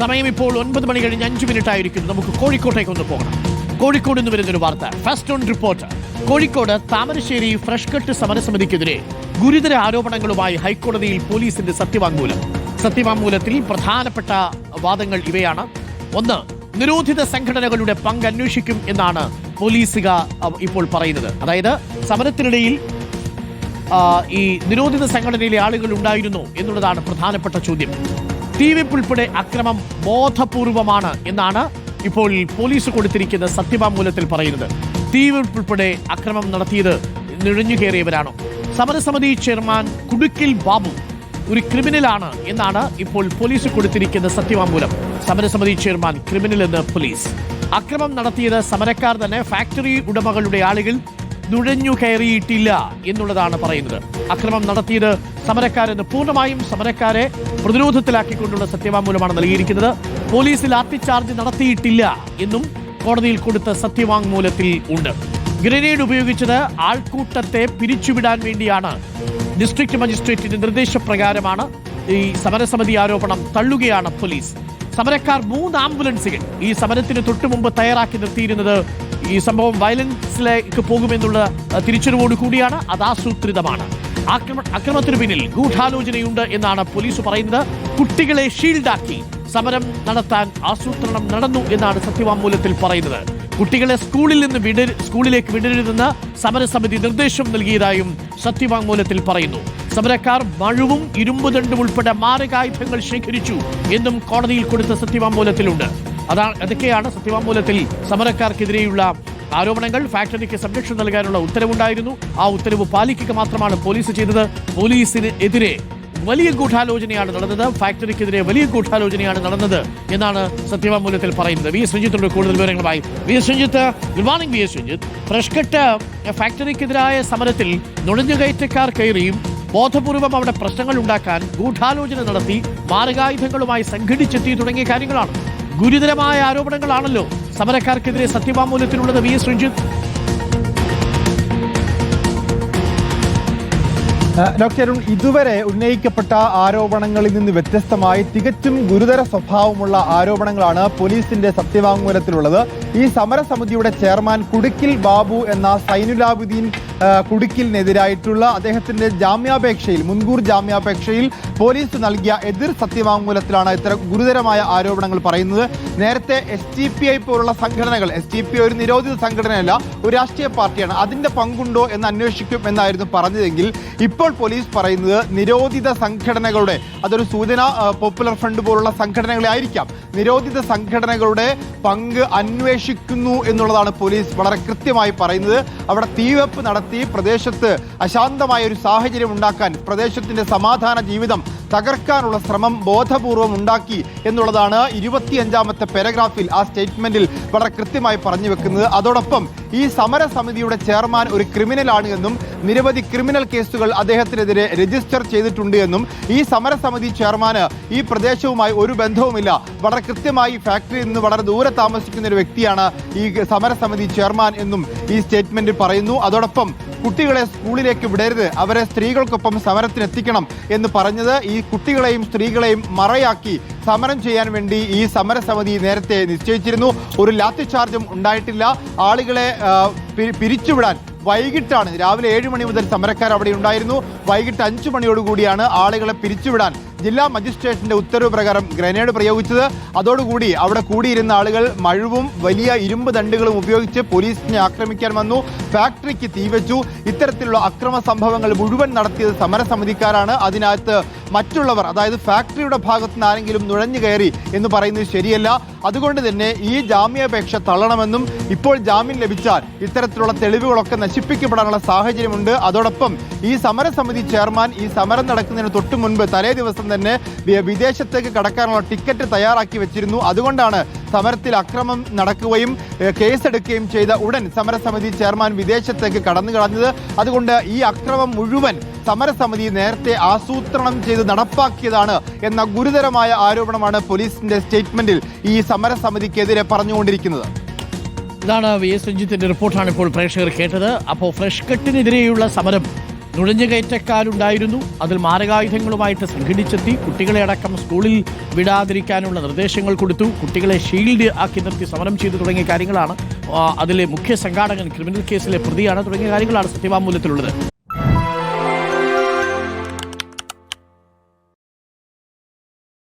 സമയം ഇപ്പോൾ ഒൻപത് മണി കഴിഞ്ഞ് അഞ്ച് മിനിറ്റ് ആയിരിക്കുന്നു. നമുക്ക് കോഴിക്കോട്ടേക്ക് ഒന്ന് പോകണം കോഴിക്കോട് നിന്ന് വരുന്നൊരു വാർത്ത. First on report Kozhikode Thamarassery fresh cut സമരസമിതിക്കെതിരെ ഗുരുതര ആരോപണങ്ങളുമായി ഹൈക്കോടതിയിൽ പോലീസിന്റെ സത്യവാങ്മൂലം. സത്യവാങ്മൂലത്തിൽ പ്രധാനപ്പെട്ട വാദങ്ങൾ ഇവയാണ്. ഒന്ന് നിരോധിത സംഘടനകളുടെ പങ്ക് അന്വേഷിക്കും എന്നാണ് പോലീസുക ഇപ്പോൾ പറയുന്നത്. അതായത് സമരത്തിനിടയിൽ ഈ നിരോധിത സംഘടനയിലെ ആളുകൾ ഉണ്ടായിരുന്നു എന്നുള്ളതാണ് പ്രധാനപ്പെട്ട ചോദ്യം. തീവെപ്പ് ഉൾപ്പെടെ അക്രമം ബോധപൂർവമാണ് എന്നാണ് ഇപ്പോൾ പോലീസ് കൊടുത്തിരിക്കുന്ന സത്യവാങ്മൂലത്തിൽ പറയുന്നത്. തീവെപ്പ് ഉൾപ്പെടെ അക്രമം നടത്തിയത് നുഴഞ്ഞു കയറിയവരാണോ. സമരസമിതി ചെയർമാൻ കുടുക്കിൽ ബാബു ഒരു ക്രിമിനലാണ് എന്നാണ് ഇപ്പോൾ പോലീസ് കൊടുത്തിരിക്കുന്ന സത്യവാങ്മൂലം. സമരസമിതി ചെയർമാൻ ക്രിമിനൽ എന്ന് പോലീസ്. അക്രമം നടത്തിയത് സമരക്കാർ തന്നെ. ഫാക്ടറി ഉടമകളുടെ ആളുകൾ നുഴഞ്ഞു കയറിയിട്ടില്ല എന്നുള്ളതാണ് പറയുന്നത്. അക്രമം നടത്തിയത് സമരക്കാരെന്ന് പൂർണമായും സമരക്കാരെ പ്രതിരോധത്തിലാക്കിക്കൊണ്ടുള്ള സത്യവാങ്മൂലമാണ് നൽകിയിരിക്കുന്നത്. പോലീസിൽ ലാത്തിചാർജ് നടത്തിയിട്ടില്ല എന്നും കോടതിയിൽ കൊടുത്ത സത്യവാങ്മൂലത്തിൽ ഉണ്ട്. ഗ്രനേഡ് ഉപയോഗിച്ചത് ആൾക്കൂട്ടത്തെ പിരിച്ചുവിടാൻ വേണ്ടിയാണ്. ഡിസ്ട്രിക്ട് മജിസ്ട്രേറ്റിന്റെ നിർദ്ദേശപ്രകാരമാണ് ഈ സമരസമിതി ആരോപണം തള്ളുകയാണ് പോലീസ്. സമരക്കാർ മൂന്ന് ആംബുലൻസുകൾ ഈ സമരത്തിന് തൊട്ടുമുമ്പ് തയ്യാറാക്കി നിർത്തിയിരുന്നത് ഈ സംഭവം വയലൻസിലേക്ക് പോകുമെന്നുള്ള തിരിച്ചറിവോട് കൂടിയാണ് അത് ആസൂത്രിതമാണ്. ആക്രമ അക്രമത്തിന് പിന്നിൽ ഗൂഢാലോചനയുണ്ട് എന്നാണ് പോലീസ് പറയുന്നത്. കുട്ടികളെ ഷീൽഡാക്കി സമരം നടത്താൻ ആസൂത്രണം നടന്നു എന്നാണ് സത്യവാങ്മൂലത്തിൽ പറയുന്നത്. കുട്ടികളെ സ്കൂളിൽ നിന്ന് വിട സ്കൂളിലേക്ക് വിടരുതെന്ന് സമരസമിതി നിർദ്ദേശം നൽകിയതായും സത്യവാങ്മൂലത്തിൽ പറയുന്നു. സമരക്കാർ മഴുവും ഇരുമ്പുദണ്ടും ഉൾപ്പെടെ മാരകായുധങ്ങൾ ശേഖരിച്ചു എന്നും കോടതിയിൽ കൊടുത്ത സത്യവാങ്മൂലത്തിലുണ്ട്. അതാണ് അതൊക്കെയാണ് സത്യവാങ്മൂലത്തിൽ സമരക്കാർക്കെതിരെയുള്ള ആരോപണങ്ങൾ. ഫാക്ടറിക്ക് സംരക്ഷണം നൽകാനുള്ള ഉത്തരവുണ്ടായിരുന്നു. ആ ഉത്തരവ് പാലിക്കുക മാത്രമാണ് പോലീസ് ചെയ്തത്. പോലീസിന് എതിരെ വലിയ ഗൂഢാലോചനയാണ് നടന്നത്. ഫാക്ടറിക്കെതിരെ വലിയ ഗൂഢാലോചനയാണ് നടന്നത് എന്നാണ് സത്യവാങ്മൂലത്തിൽ പറയുന്നത്. വി രഞ്ജിത്തിന്റെ കൂടുതൽ വിവരങ്ങളുമായി. V S Ranjith good morning V S Ranjith. Fresh cut ഫാക്ടറിക്കെതിരായ സമരത്തിൽ നുഴഞ്ഞുകയറ്റക്കാർ കയറിയും ബോധപൂർവം അവിടെ പ്രശ്നങ്ങൾ ഉണ്ടാക്കാൻ ഗൂഢാലോചന നടത്തി മാരകായുധങ്ങളുമായി സംഘടിച്ചെത്തി തുടങ്ങിയ കാര്യങ്ങളാണ്. ഗുരുതരമായ ആരോപണങ്ങളാണല്ലോ സമരക്കാർക്കെതിരെ സത്യവാങ്മൂലത്തിലുള്ളത് V S Ranjith. Doctor Arun ഇതുവരെ ഉന്നയിക്കപ്പെട്ട ആരോപണങ്ങളിൽ നിന്ന് വ്യത്യസ്തമായി തികച്ചും ഗുരുതര സ്വഭാവമുള്ള ആരോപണങ്ങളാണ് പോലീസിന്റെ സത്യവാങ്മൂലത്തിലുള്ളത്. ഈ സമരസമിതിയുടെ ചെയർമാൻ കുടുക്കിൽ ബാബു എന്ന സൈനുലാബുദ്ദീൻ കുടുക്കിലിനെതിരായിട്ടുള്ള അദ്ദേഹത്തിന്റെ ജാമ്യാപേക്ഷയിൽ മുൻകൂർ ജാമ്യാപേക്ഷയിൽ പോലീസ് നൽകിയ എതിർ സത്യവാങ്മൂലത്തിലാണ് ഇത്തരം ഗുരുതരമായ ആരോപണങ്ങൾ പറയുന്നത്. നേരത്തെ എസ് ടി പി ഐ പോലുള്ള സംഘടനകൾ എസ് ടി പി ഐ ഒരു നിരോധിത സംഘടനയല്ല ഒരു രാഷ്ട്രീയ പാർട്ടിയാണ് അതിന്റെ പങ്കുണ്ടോ എന്ന് അന്വേഷിക്കും എന്നായിരുന്നു പറഞ്ഞതെങ്കിൽ ഇപ്പോൾ പോലീസ് പറയുന്നത് നിരോധിത സംഘടനകളുടെ അതൊരു സൂചന പോപ്പുലർ ഫ്രണ്ട് പോലുള്ള സംഘടനകളെ ആയിരിക്കാം. നിരോധിത സംഘടനകളുടെ പങ്ക് അന്വേഷിക്കുന്നു എന്നുള്ളതാണ് പോലീസ് വളരെ കൃത്യമായി പറയുന്നത്. അവിടെ തീവെപ്പ് നടത്തി പ്രദേശത്ത് അശാന്തമായ ഒരു സാഹചര്യം ഉണ്ടാക്കാൻ പ്രദേശത്തിന്റെ സമാധാന ജീവിതം തകർക്കാനുള്ള ശ്രമം ബോധപൂർവം ഉണ്ടാക്കി എന്നുള്ളതാണ് ഇരുപത്തിയഞ്ചാമത്തെ പാരഗ്രാഫിൽ ആ സ്റ്റേറ്റ്മെന്റിൽ വളരെ കൃത്യമായി പറഞ്ഞു വെക്കുന്നത്. അതോടൊപ്പം ഈ സമരസമിതിയുടെ ചെയർമാൻ ഒരു ക്രിമിനലാണ് എന്നും നിരവധി ക്രിമിനൽ കേസുകൾ അദ്ദേഹത്തിനെതിരെ രജിസ്റ്റർ ചെയ്തിട്ടുണ്ട് എന്നും ഈ സമരസമിതി ചെയർമാന് ഈ പ്രദേശവുമായി ഒരു ബന്ധവുമില്ല. വളരെ കൃത്യമായി ഫാക്ടറിയിൽ നിന്ന് വളരെ ദൂരെ താമസിക്കുന്ന ഒരു വ്യക്തിയാണ് ഈ സമരസമിതി ചെയർമാൻ എന്നും ഈ സ്റ്റേറ്റ്മെന്റിൽ പറയുന്നു. അതോടൊപ്പം കുട്ടികളെ സ്കൂളിലേക്ക് വിടരുത്. അവരെ സ്ത്രീകൾക്കൊപ്പം സമരത്തിനെത്തിക്കണം എന്ന് പറഞ്ഞത് ഈ കുട്ടികളെയും സ്ത്രീകളെയും മറയാക്കി സമരം ചെയ്യാൻ വേണ്ടി ഈ സമരസമിതി നേരത്തെ നിശ്ചയിച്ചിരുന്നു. ഒരു ലാത്തി ചാർജും ഉണ്ടായിട്ടില്ല. ആളുകളെ പിരിച്ചുവിടാൻ വൈകിട്ടാണ്. രാവിലെ ഏഴ് മണി മുതൽ സമരക്കാർ അവിടെ ഉണ്ടായിരുന്നു. വൈകിട്ട് അഞ്ചു മണിയോടുകൂടിയാണ് ആളുകളെ പിരിച്ചുവിടാൻ ജില്ലാ മജിസ്ട്രേറ്റിന്റെ ഉത്തരവ് പ്രകാരം ഗ്രനേഡ് പ്രയോഗിച്ചത്. അതോടുകൂടി അവിടെ കൂടിയിരുന്ന ആളുകൾ മഴുവും വലിയ ഇരുമ്പ് ദണ്ടുകളും ഉപയോഗിച്ച് പോലീസിനെ ആക്രമിക്കാൻ വന്നു. ഫാക്ടറിക്ക് തീവച്ചു. ഇത്തരത്തിലുള്ള അക്രമ സംഭവങ്ങൾ മുഴുവൻ നടത്തിയത് സമരസമിതിക്കാരാണ്. അതിനകത്ത് മറ്റുള്ളവർ അതായത് ഫാക്ടറിയുടെ ഭാഗത്ത് നിന്ന് ആരെങ്കിലും നുഴഞ്ഞു കയറി എന്ന് പറയുന്നത് ശരിയല്ല. അതുകൊണ്ട് തന്നെ ഈ ജാമ്യാപേക്ഷ തള്ളണമെന്നും ഇപ്പോൾ ജാമ്യം ലഭിച്ചാൽ ഇത്തരത്തിലുള്ള തെളിവുകളൊക്കെ നശിപ്പിക്കപ്പെടാനുള്ള സാഹചര്യമുണ്ട്. അതോടൊപ്പം ഈ സമരസമിതി ചെയർമാൻ ഈ സമരം നടക്കുന്നതിന് തൊട്ടു മുൻപ് തലേ ദിവസം തന്നെ വിദേശത്തേക്ക് കടക്കാനുള്ള ടിക്കറ്റ് തയ്യാറാക്കി വെച്ചിരുന്നു. അതുകൊണ്ടാണ് സമരത്തിൽ അക്രമം നടക്കുകയും കേസെടുക്കുകയും ചെയ്ത ഉടൻ സമരസമിതി ചെയർമാൻ വിദേശത്തേക്ക് കടന്നു കളഞ്ഞത്. അതുകൊണ്ട് ഈ അക്രമം മുഴുവൻ സമരസമിതി നേരത്തെ ആസൂത്രണം ചെയ്ത് നടപ്പാക്കിയതാണ് എന്ന ഗുരുതരമായ ആരോപണമാണ് പോലീസിന്റെ സ്റ്റേറ്റ്മെന്റിൽ ഈ സമരസമിതിക്കെതിരെ പറഞ്ഞുകൊണ്ടിരിക്കുന്നത്. ഇതാണ് വി എസ് രഞ്ജിത്തിന്റെ റിപ്പോർട്ടാണ് ഇപ്പോൾ പ്രേക്ഷകർ കേട്ടത്. അപ്പോൾ ഫ്രഷ് കട്ടിനെതിരെയുള്ള സമരം നുഴഞ്ഞുകയറ്റക്കാരുണ്ടായിരുന്നു അതിൽ മാരകായുധങ്ങളുമായിട്ട് സംഘടിച്ചെത്തി കുട്ടികളെ അടക്കം സ്കൂളിൽ വിടാതിരിക്കാനുള്ള നിർദ്ദേശങ്ങൾ കൊടുത്തു. കുട്ടികളെ ഷീൽഡ് ആക്കി നിർത്തി സമരം ചെയ്തു തുടങ്ങിയ കാര്യങ്ങളാണ് അതിലെ മുഖ്യ സംഘാടകൻ ക്രിമിനൽ കേസിലെ പ്രതിയാണ് തുടങ്ങിയ കാര്യങ്ങളാണ് സത്യവാങ്മൂലത്തിലുള്ളത്.